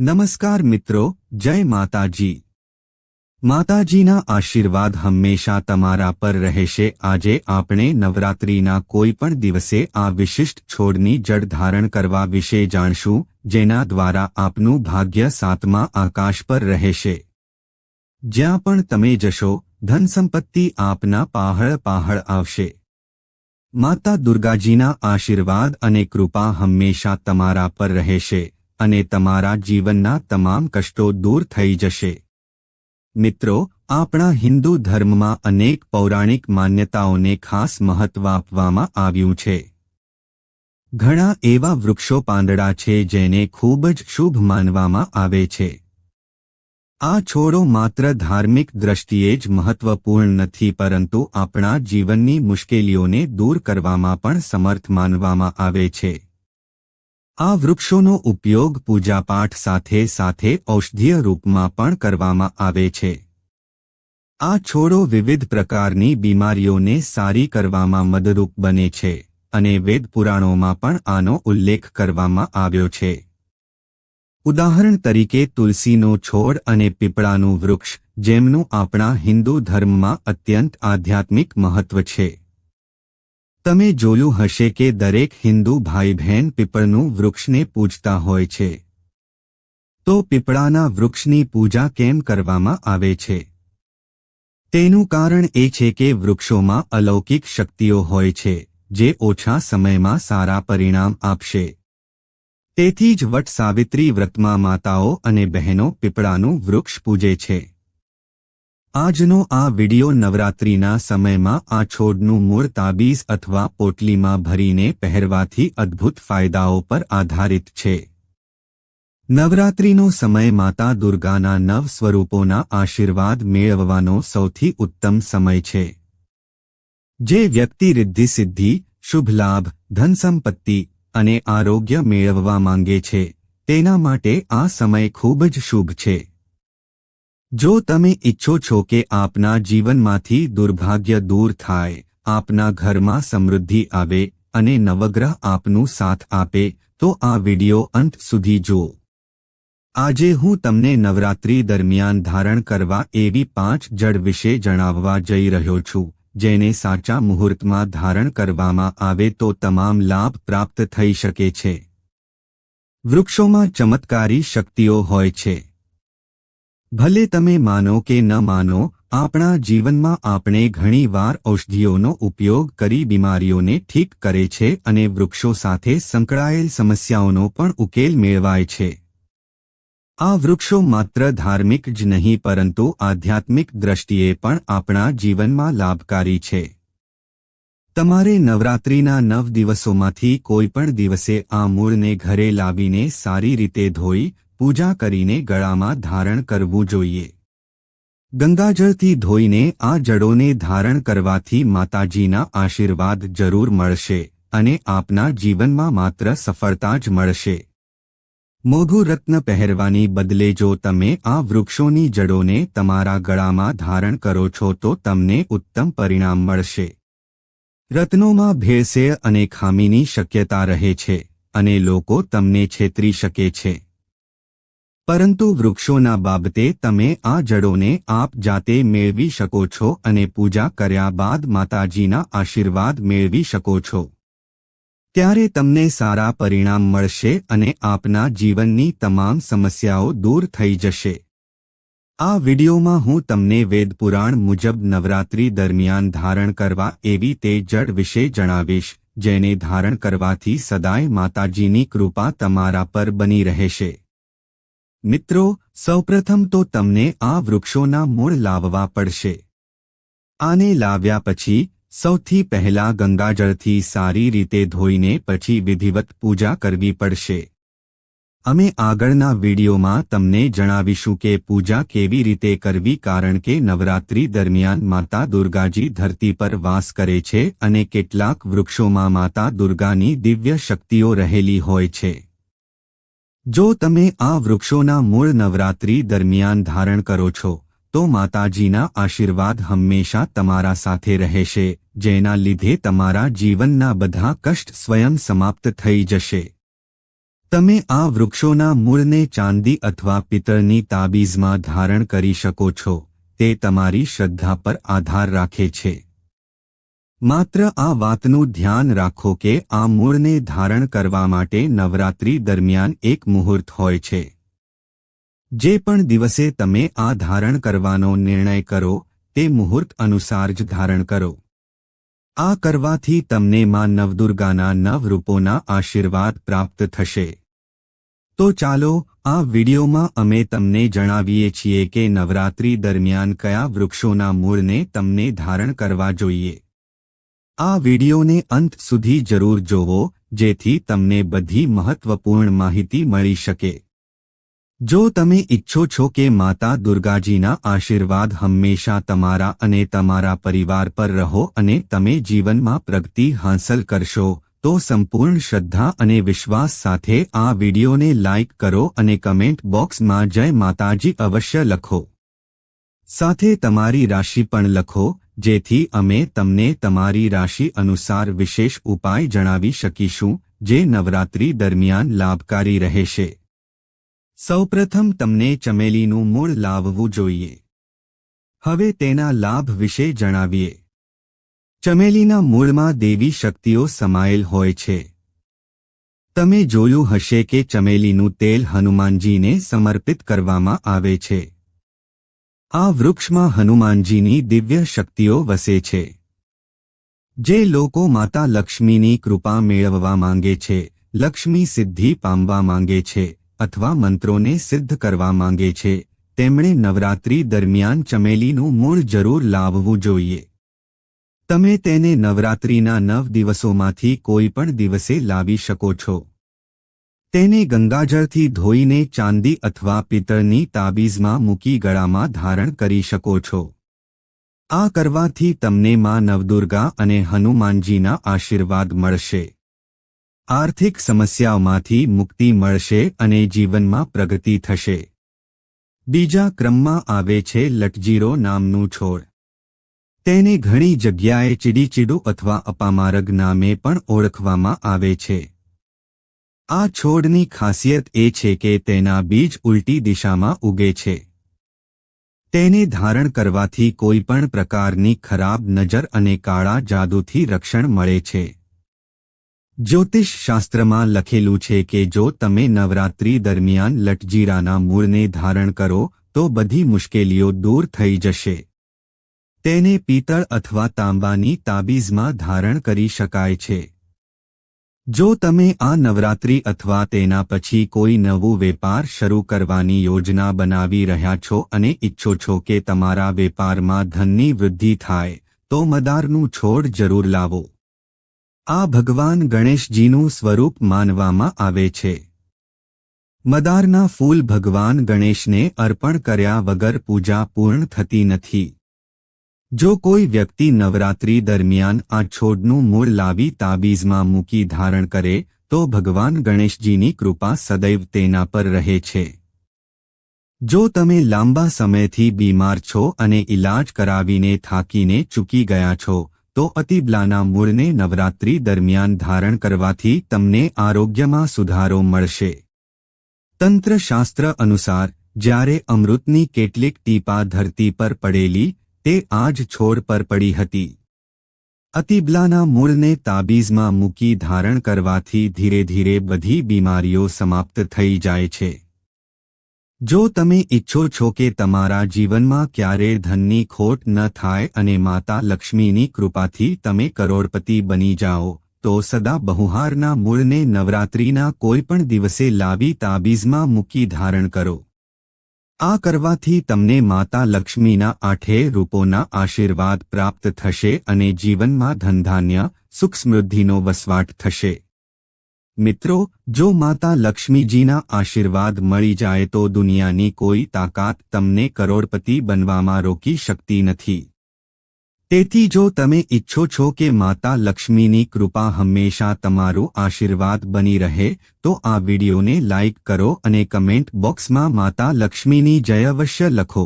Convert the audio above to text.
નમસ્કાર મિત્રો, જય માતાજી. માતાજીના આશીર્વાદ હંમેશા તમારા પર રહેશે. આજે આપણે નવરાત્રિના કોઈ પણ દિવસે આ વિશિષ્ટ છોડની જળ ધારણ કરવા વિશે જાણશું, જેના દ્વારા આપનું ભાગ્ય સાતમા આકાશ પર રહેશે. જ્યાં પણ તમે જશો ધન સંપત્તિ આપના પાહળ પાહળ આવશે. માતા દુર્ગાજીના આશીર્વાદ અને કૃપા હંમેશા તમારા પર રહેશે. અને તમારા જીવનના તમામ કષ્ટો દૂર થઈ જશે. મિત્રો, આપણા હિન્દુ ધર્મમાં અનેક પૌરાણિક માન્યતાઓને ખાસ મહત્વ આપવામાં આવ્યું છે. ઘણા એવા વૃક્ષો પાંદડા છે જેને ખૂબ જ શુભ માનવામાં આવે છે. આ છોડો માત્ર ધાર્મિક દ્રષ્ટિએ જ મહત્વપૂર્ણ નથી પરંતુ આપણા જીવનની મુશ્કેલીઓને દૂર કરવામાં પણ સમર્થ માનવામાં આવે છે. આ વૃક્ષોનો ઉપયોગ પૂજાપાઠ સાથે સાથે ઔષધીય રૂપમાં પણ કરવામાં આવે છે. આ છોડો વિવિધ પ્રકારની બીમારીઓને સારી કરવામાં મદદરૂપ બને છે અને વેદ પુરાણોમાં પણ આનો ઉલ્લેખ કરવામાં આવ્યો છે. ઉદાહરણ તરીકે તુલસીનો છોડ અને પીપળાનું વૃક્ષ, જેમનું આપણા હિન્દુ ધર્મમાં અત્યંત આધ્યાત્મિક મહત્વ છે. તમે જોયું હશે કે દરેક હિન્દુ ભાઈ બહેન પીપળનું વૃક્ષને પૂજતા હોય છે. તો પીપળાના વૃક્ષની પૂજા કેમ કરવામાં આવે છે? તેનું કારણ એ છે કે વૃક્ષોમાં અલૌકિક શક્તિઓ હોય છે, જે ઓછા સમયમાં સારા પરિણામ આપશે. તેથી જ વટ સાવિત્રી વ્રતમાં માતાઓ અને બહેનો પીપળાનું વૃક્ષ પૂજે છે. આજનો આ વિડિયો નવરાત્રિના સમયમાં આ છોડનું મૂળ તાબીઝ અથવા પોટલીમાં ભરીને પહેરવાથી અદ્ભુત ફાયદાઓ પર આધારિત છે. નવરાત્રિનો સમય માતા દુર્ગાના નવ સ્વરૂપોના આશીર્વાદ મેળવવાનો સૌથી ઉત્તમ સમય છે. જે વ્યક્તિ રિદ્ધિ શુભ લાભ, ધન સંપત્તિ અને આરોગ્ય મેળવવા માંગે છે, તેના માટે આ સમય ખૂબ જ શુભ છે. જો તમે ઈચ્છો છો કે આપના જીવનમાંથી દુર્ભાગ્ય દૂર થાય, આપના ઘરમાં સમૃદ્ધિ આવે અને નવગ્રહ આપનું સાથ આપે, તો આ વિડિયો અંત સુધી જુઓ. આજે હું તમને નવરાત્રી દરમિયાન ધારણ કરવા એવી પાંચ જડ વિશે જણાવવા જઈ રહ્યો છું, જેને સાચા મુહૂર્તમાં ધારણ કરવામાં આવે તો તમામ લાભ પ્રાપ્ત થઈ શકે છે. વૃક્ષોમાં ચમત્કારી શક્તિઓ હોય છે. ભલે તમે માનો કે ન માનો, આપણા જીવનમાં આપણે ઘણીવાર ઔષધિઓનો ઉપયોગ કરી બીમારીઓને ઠીક કરે છે અને વૃક્ષો સાથે સંકળાયેલ સમસ્યાઓનો પણ ઉકેલ મેળવાય છે. આ વૃક્ષો માત્ર ધાર્મિક જ નહીં, પરંતુ આધ્યાત્મિક દ્રષ્ટિએ પણ આપણા જીવનમાં લાભકારી છે. તમારે નવરાત્રિના નવ દિવસોમાંથી કોઈ પણ દિવસે આ મૂળને ઘરે લાવીને સારી રીતે ધોઈ પૂજા કરીને ગળામાં ધારણ કરવું જોઈએ. ગંગાજળથી ધોઈને આ જડોને ધારણ કરવાથી માતાજીના આશીર્વાદ જરૂર મળશે અને આપના જીવનમાં માત્ર સફળતા જ મળશે. મોઘું રત્ન પહેરવાની બદલે જો તમે આ વૃક્ષોની જડોને તમારા ગળામાં ધારણ કરો છો તો તમને ઉત્તમ પરિણામ મળશે. રત્નોમાં ભેળસેળ અને ખામીની શક્યતા રહે છે અને લોકો તમને છેતરી શકે છે. પરંતુ વૃક્ષોના બાબતે તમે આ જડોને આપ જાતે મેળવી શકો છો અને પૂજા કર્યા બાદ માતાજીના આશીર્વાદ મેળવી શકો છો. ત્યારે તમને સારા પરિણામ મળશે અને આપના જીવનની તમામ સમસ્યાઓ દૂર થઈ જશે. આ વિડિયોમાં હું તમને વેદપુરાણ મુજબ નવરાત્રી દરમિયાન ધારણ કરવા એવી તે જડ વિશે જણાવીશ, જેને ધારણ કરવાથી સદાય માતાજીની કૃપા તમારા પર બની રહેશે. મિત્રો, સૌપ્રથમ તો તમને આ વૃક્ષોના મૂળ લાવવા પડશે. આને લાવ્યા પછી, સૌથી પહેલા ગંગાજળથી સારી રીતે ધોઈને પછી વિધિવત પૂજા કરવી પડશે. અમે આગળના વિડીયોમાં તમને જણાવીશું કે પૂજા કેવી રીતે કરવી કારણ કે નવરાત્રી દરમિયાન માતા દુર્ગાજી ધરતી પર વાસ કરે છે અને કેટલાક વૃક્ષોમાં માતા દુર્ગાની દિવ્ય શક્તિઓ રહેલી હોય છે. જો તમે આ વૃક્ષોના મૂળ નવરાત્રી દરમિયાન ધારણ કરો છો, તો માતાજીના આશીર્વાદ હંમેશા તમારા સાથે રહેશે, જેના લીધે તમારા જીવનના બધા કષ્ટ સ્વયં સમાપ્ત થઈ જશે. તમે આ વૃક્ષોના મૂળને ચાંદી અથવા પિત્તળની તાબીઝમાં ધારણ કરી શકો છો, તે તમારી શ્રદ્ધા પર આધાર રાખે છે. માત્ર આ વાતનું ધ્યાન રાખો કે આ મૂળને ધારણ કરવા માટે નવરાત્રી દરમિયાન એક મુહૂર્ત હોય છે. જે પણ દિવસે તમે આ ધારણ કરવાનો નિર્ણય કરો, તે મુહૂર્ત અનુસાર જ ધારણ કરો. આ કરવાથી તમને માં નવદુર્ગાના નવ રૂપોના આશીર્વાદ પ્રાપ્ત થશે. તો ચાલો, આ વિડિયોમાં અમે તમને જણાવીએ છીએ કે નવરાત્રી દરમિયાન કયા વૃક્ષોના મૂળને તમને ધારણ કરવા જોઈએ. આ વિડિયોને અંત સુધી જરૂર જોવો, જેથી તમને બધી મહત્વપૂર્ણ માહિતી મળી શકે. જો તમે ઈચ્છો છો કે માતા દુર્ગાજીના આશીર્વાદ હંમેશા તમારા અને તમારા પરિવાર પર રહો અને તમે જીવનમાં પ્રગતિ હાંસલ કરશો, તો સંપૂર્ણ શ્રદ્ધા અને વિશ્વાસ સાથે આ વિડિયોને લાઇક કરો અને કમેન્ટ બોક્સમાં જય માતાજી અવશ્ય લખો. સાથે તમારી રાશિ પણ લખો જેથી અમે તમને તમારી રાશિ અનુસાર વિશેષ ઉપાય જણાવી શકીશું, જે નવરાત્રી દરમિયાન લાભકારી રહેશે. સૌપ્રથમ તમને ચમેલીનું મૂળ લાવવું જોઈએ. હવે તેના લાભ વિશે જણાવીએ. ચમેલીના મૂળમાં દેવી શક્તિઓ સમાયેલ હોય છે. તમે જોયું હશે કે ચમેલીનું તેલ હનુમાનજીને સમર્પિત કરવામાં આવે છે. આ વૃક્ષમાં હનુમાનજીની દિવ્ય શક્તિઓ વસે છે. જે લોકો માતા લક્ષ્મીની કૃપા મેળવવા માંગે છે, લક્ષ્મી સિદ્ધિ પામવા માંગે છે, અથવા મંત્રોને સિદ્ધ કરવા માંગે છે, તેમણે નવરાત્રી દરમિયાન ચમેલીનું મૂળ જરૂર લાવવું જોઈએ. તમે તેને નવરાત્રીના નવ દિવસોમાંથી કોઈ પણ દિવસે લાવી શકો છો. તેને ગંગાજળથી ધોઈને ચાંદી અથવા પિત્તળની તાબીઝમાં મૂકી ગળામાં ધારણ કરી શકો છો. આ કરવાથી તમને માં નવદુર્ગા અને હનુમાનજીના આશીર્વાદ મળશે. આર્થિક સમસ્યાઓમાંથી મુક્તિ મળશે અને જીવનમાં પ્રગતિ થશે. બીજા ક્રમમાં આવે છે લટજીરો નામનું છોડ. તેને ઘણી જગ્યાએ ચીડીચીડું અથવા અપામારગ નામે પણ ઓળખવામાં આવે છે. આ છોડની ખાસિયત એ છે કે તેના બીજ ઉલટી દિશામાં ઉગે છે. તેને ધારણ કરવાથી કોઈપણ પ્રકારની ખરાબ નજર અને કાળા જાદુથી રક્ષણ મળે છે. જ્યોતિષ શાસ્ત્રમાં લખેલું છે કે જો તમે નવરાત્રી દરમિયાન લટજીરાના મૂળને ધારણ કરો, તો બધી મુશ્કેલીઓ દૂર થઈ જશે. તેને પિત્તળ અથવા તાંબાની તાબીઝમાં ધારણ કરી શકાય છે. જો તમે આ નવરાત્રી અથવા તેના પછી કોઈ નવું વેપાર શરૂ કરવાની યોજના બનાવી રહ્યા છો અને ઈચ્છો છો કે તમારા વેપારમાં ધનની વૃદ્ધિ થાય, તો મદારનું છોડ જરૂર લાવો. આ ભગવાન ગણેશજીનું સ્વરૂપ માનવામાં આવે છે. મદારના ફૂલ ભગવાન ગણેશને અર્પણ કર્યા વગર પૂજા પૂર્ણ થતી નથી. જો કોઈ વ્યક્તિ નવરાત્રી દરમિયાન આ છોડનું મૂળ લાવી તાબીજમાં મૂકી ધારણ કરે, તો ભગવાન ગણેશજીની કૃપા સદૈવ તેના પર રહે છે. જો તમે લાંબા સમયથી બીમાર છો અને ઇલાજ કરાવીને થાકીને ચૂકી ગયા છો, તો અતિબલાના મૂળને નવરાત્રી દરમિયાન ધારણ કરવાથી તમને આરોગ્યમાં સુધારો મળશે. તંત્રશાસ્ત્ર અનુસાર, જ્યારે અમૃતની કેટલીક ટીપા ધરતી પર પડેલી તે આ જ છોડ પર પડી હતી. અતિબલાના મૂળને તાબીઝમાં મૂકી ધારણ કરવાથી ધીરે ધીરે બધી બીમારીઓ સમાપ્ત થઈ જાય છે. જો તમે ઈચ્છો છો કે તમારા જીવનમાં ક્યારેય ધનની ખોટ ન થાય અને માતા લક્ષ્મીની કૃપાથી તમે કરોડપતિ બની જાઓ, તો સદા બહુહારના મૂળને નવરાત્રીના કોઈપણ દિવસે લાવી તાબીઝમાં મૂકી ધારણ કરો. આ કરવાથી તમને માતા લક્ષ્મીના આઠે રૂપોના આશીર્વાદ પ્રાપ્ત થશે અને જીવનમાં ધનધાન્ય સુખ સમૃદ્ધિનો વસવાટ થશે. મિત્રો, જો માતા લક્ષ્મીજીના આશીર્વાદ મળી જાય તો દુનિયાની કોઈ તાકાત તમને કરોડપતિ બનવામાં રોકી શકતી નથી. તેથી જો તમે ઈચ્છો છો કે માતા લક્ષ્મીની કૃપા હંમેશા તમારું આશીર્વાદ બની રહે, તો આ વિડિયોને લાઇક કરો અને કમેન્ટ બોક્સમાં માતા લક્ષ્મીની જય અવશ્ય લખો.